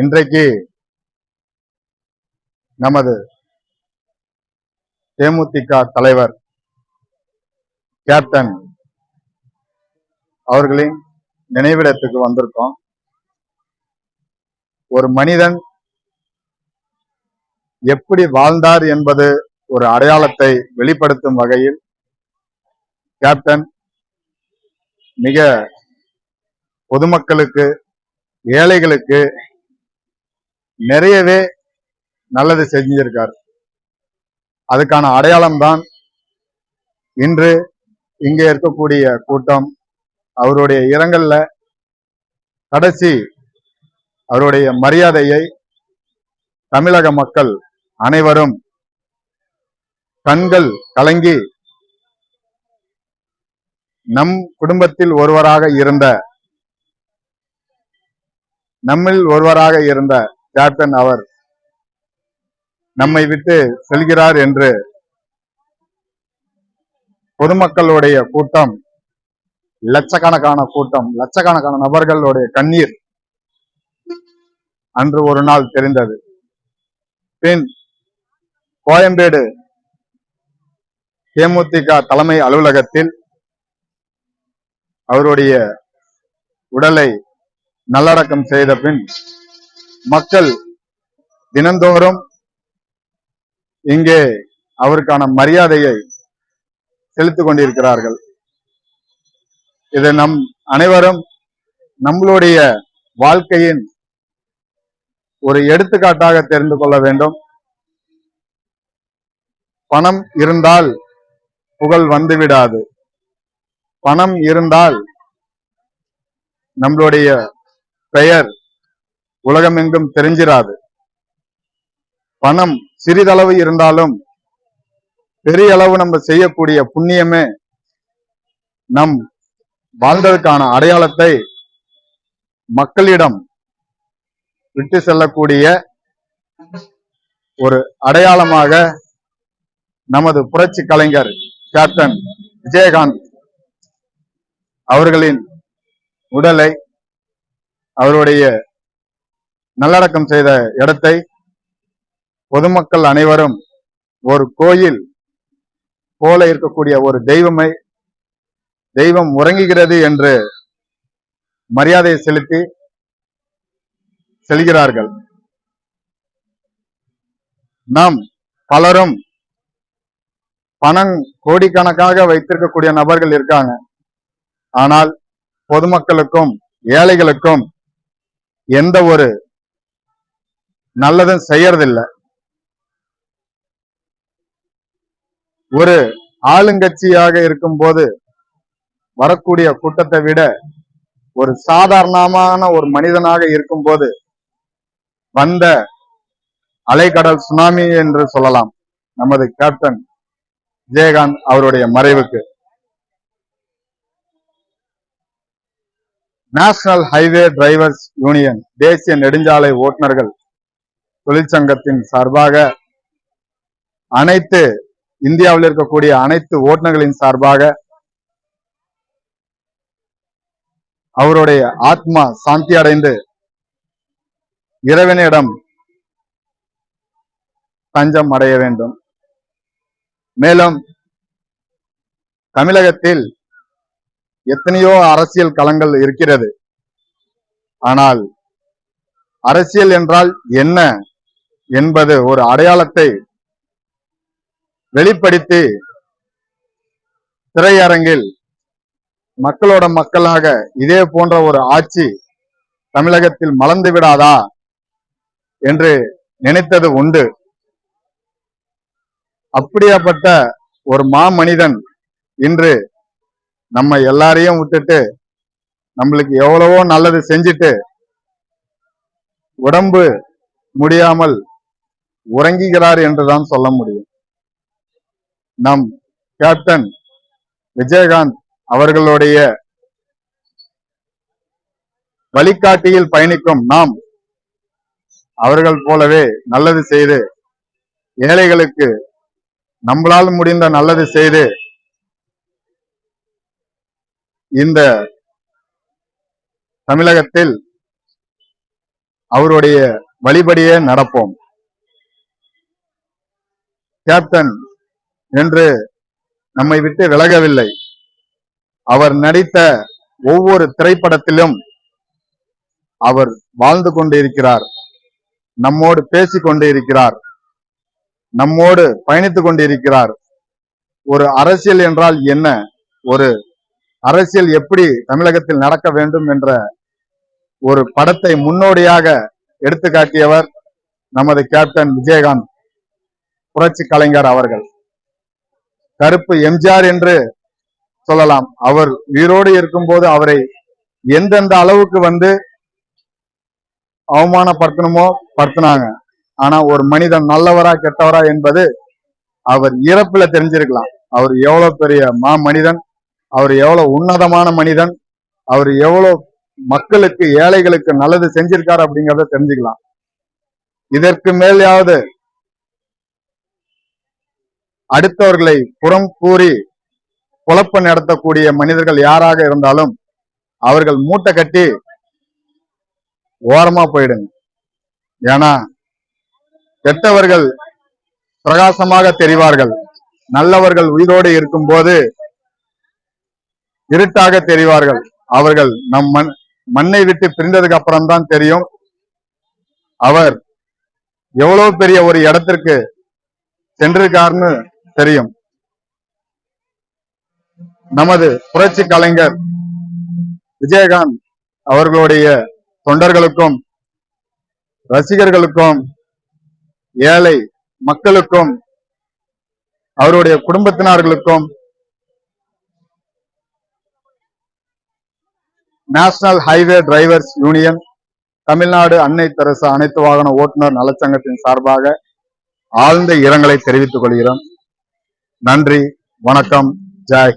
இன்றைக்கு நமது தேமுதிக தலைவர் கேப்டன் அவர்களின் நினைவிடத்துக்கு வந்திருக்கோம். ஒரு மனிதன் எப்படி வாழ்ந்தார் என்பது ஒரு அடையாளத்தை வெளிப்படுத்தும் வகையில் கேப்டன் மிக பொதுமக்களுக்கு ஏழைகளுக்கு நிறையவே நல்லது செஞ்சிருக்கார். அதுக்கான அடையாளம் தான் இன்று இங்கே இருக்கக்கூடிய கூட்டம். அவருடைய இரங்கல்ல கடைசி அவருடைய மரியாதையை தமிழக மக்கள் அனைவரும் கண்கள் கலங்கி நம் குடும்பத்தில் ஒருவராக இருந்த நம்மில் ஒருவராக இருந்த கேப்டன் அவர் நம்மை விட்டு செல்கிறார் என்று பொதுமக்களுடைய கூட்டம் லட்சக்கணக்கான கூட்டம் லட்சக்கணக்கான நபர்களுடைய கண்ணீர் அன்று ஒரு நாள் தெரிந்தது. பின் கோயம்பேடு தேமுதிக தலைமை அலுவலகத்தில் அவருடைய உடலை நல்லடக்கம் செய்த பின் மக்கள் தினந்தோறும் இங்கே அவருக்கான மரியாதையை செலுத்திக் கொண்டிருக்கிறார்கள். இதை நம் அனைவரும் நம்மளுடைய வாழ்க்கையின் ஒரு எடுத்துக்காட்டாக தெரிந்து கொள்ள வேண்டும். பணம் இருந்தால் புகழ் வந்துவிடாது. பணம் இருந்தால் நம்மளுடைய பெயர் உலகமெங்கும் தெரிஞ்சிராது. பணம் சிறிதளவு இருந்தாலும் பெரிய அளவு நம்ம செய்யக்கூடிய புண்ணியமே நம் வாழ்ந்ததற்கான அடையாளத்தை மக்களிடம் விட்டு செல்லக்கூடிய ஒரு அடையாளமாக நமது புரட்சி கலைஞர் கேப்டன் விஜயகாந்த் அவர்களின் உடலை அவருடைய நல்லடக்கம் செய்த இடத்தை பொதுமக்கள் அனைவரும் ஒரு கோயில் போல இருக்கக்கூடிய ஒரு தெய்வமை தெய்வம் உறங்குகிறது என்று மரியாதை செலுத்தி செல்கிறார்கள். நாம் பலரும் பணம் கோடிக்கணக்காக வைத்திருக்கக்கூடிய நபர்கள் இருக்காங்க. ஆனால் பொதுமக்களுக்கும் ஏழைகளுக்கும் எந்த ஒரு நல்லதும் செய்யறதில்ல. ஒரு ஆளுங்கட்சியாக இருக்கும் போது வரக்கூடிய கூட்டத்தை விட ஒரு சாதாரணமான ஒரு மனிதனாக இருக்கும் போது வந்த அலைக்கடல் சுனாமி என்று சொல்லலாம். நமது கேப்டன் விஜயகாந்த் அவருடைய மறைவுக்கு. நேஷனல் ஹைவே டிரைவர்ஸ் யூனியன் தேசிய நெடுஞ்சாலை ஓட்டுநர்கள் தொழிற்சங்கத்தின் சார்பாக அனைத்து இந்தியாவில் இருக்கக்கூடிய அனைத்து ஓட்டுநர்களின் சார்பாக அவருடைய ஆத்மா சாந்தி அடைந்து இறைவனிடம் தஞ்சம் அடைய வேண்டும். மேலும் தமிழகத்தில் எத்தனையோ அரசியல் களங்கள் இருக்கிறது. ஆனால் அரசியல் என்றால் என்ன? என்பது ஒரு அடையாளத்தை வெளிப்படுத்தி திரையரங்கில் மக்களோட மக்களாக இதே போன்ற ஒரு ஆட்சி தமிழகத்தில் மலர்ந்து விடாதா என்று நினைத்தது உண்டு. அப்படியாப்பட்ட ஒரு மாமனிதன் இன்று நம்ம எல்லாரையும் விட்டுட்டு நம்மளுக்கு எவ்வளவோ நல்லது செஞ்சுட்டு உடம்பு முடியாமல் உறங்குகிறார் என்றுதான் சொல்ல முடியும். நம் கேப்டன் விஜயகாந்த் அவர்களுடைய வழிகாட்டியில் பயணிக்கும் நாம் அவர்கள் போலவே நல்லது செய்து ஏழைகளுக்கு நம்மளால் முடிந்த நல்லது செய்து இந்த தமிழகத்தில் அவருடைய வழிபடியே நடப்போம். கேப்டன் என்று நம்மை விட்டு விலகவில்லை. அவர் நடித்த ஒவ்வொரு திரைப்படத்திலும் அவர் வாழ்ந்து கொண்டிருக்கிறார். நம்மோடு பேசிக் கொண்டிருக்கிறார். நம்மோடு பயணித்துக் கொண்டிருக்கிறார். ஒரு அரசியல் என்றால் என்ன? ஒரு அரசியல் எப்படி தமிழகத்தில் நடக்க வேண்டும் என்ற ஒரு படத்தை முன்னோடியாக எடுத்து காட்டியவர் நமது கேப்டன் விஜயகாந்த். புரட்சி கலைஞர் அவர்கள். கருப்பு எம்ஜிஆர் என்று சொல்லலாம். அவர் உயிரோடு இருக்கும்போது அவரை எந்தெந்த அளவுக்கு வந்து அவமானப்படுத்தணுமோ படுத்தினாங்க. ஆனா ஒரு மனிதன் நல்லவரா கெட்டவரா என்பது அவர் இறப்புல தெரிஞ்சிருக்கலாம். அவர் எவ்வளவு பெரிய மா மனிதன் அவர் எவ்வளவு உன்னதமான மனிதன் அவர் எவ்வளவு மக்களுக்கு ஏழைகளுக்கு நல்லது செஞ்சிருக்காரு அப்படிங்கறத தெரிஞ்சுக்கலாம். இதற்கு மேலேயாவது அடுத்தவர்களை புறம் கூறி குழப்ப நடத்தக்கூடிய மனிதர்கள் யாராக இருந்தாலும் அவர்கள் மூட்டை கட்டி ஓரமா போயிடுங்க. ஏன்னா கெட்டவர்கள் பிரகாசமாக தெரிவார்கள். நல்லவர்கள் உயிரோடு இருக்கும்போது இருட்டாக தெரிவார்கள். அவர்கள் நம் மண் மண்ணை விட்டு பிரிந்ததுக்கு அப்புறம் தான் தெரியும். அவர் எவ்வளவு பெரிய ஒரு இடத்திற்கு சென்றிருக்காருன்னு தெரியும். நமது புரட்சி கலைஞர் விஜயகாந்த் அவர்களுடைய தொண்டர்களுக்கும் ரசிகர்களுக்கும் ஏழை மக்களுக்கும் அவருடைய குடும்பத்தினர்களுக்கும் national highway drivers union Tamil Nadu அன்னை தெரசு அனைத்து வாகன ஓட்டுநர் நலச்சங்கத்தின் சார்பாக ஆழ்ந்த இரங்கலை தெரிவித்துக் கொள்கிறோம். நன்றி வணக்கம் ஜெய்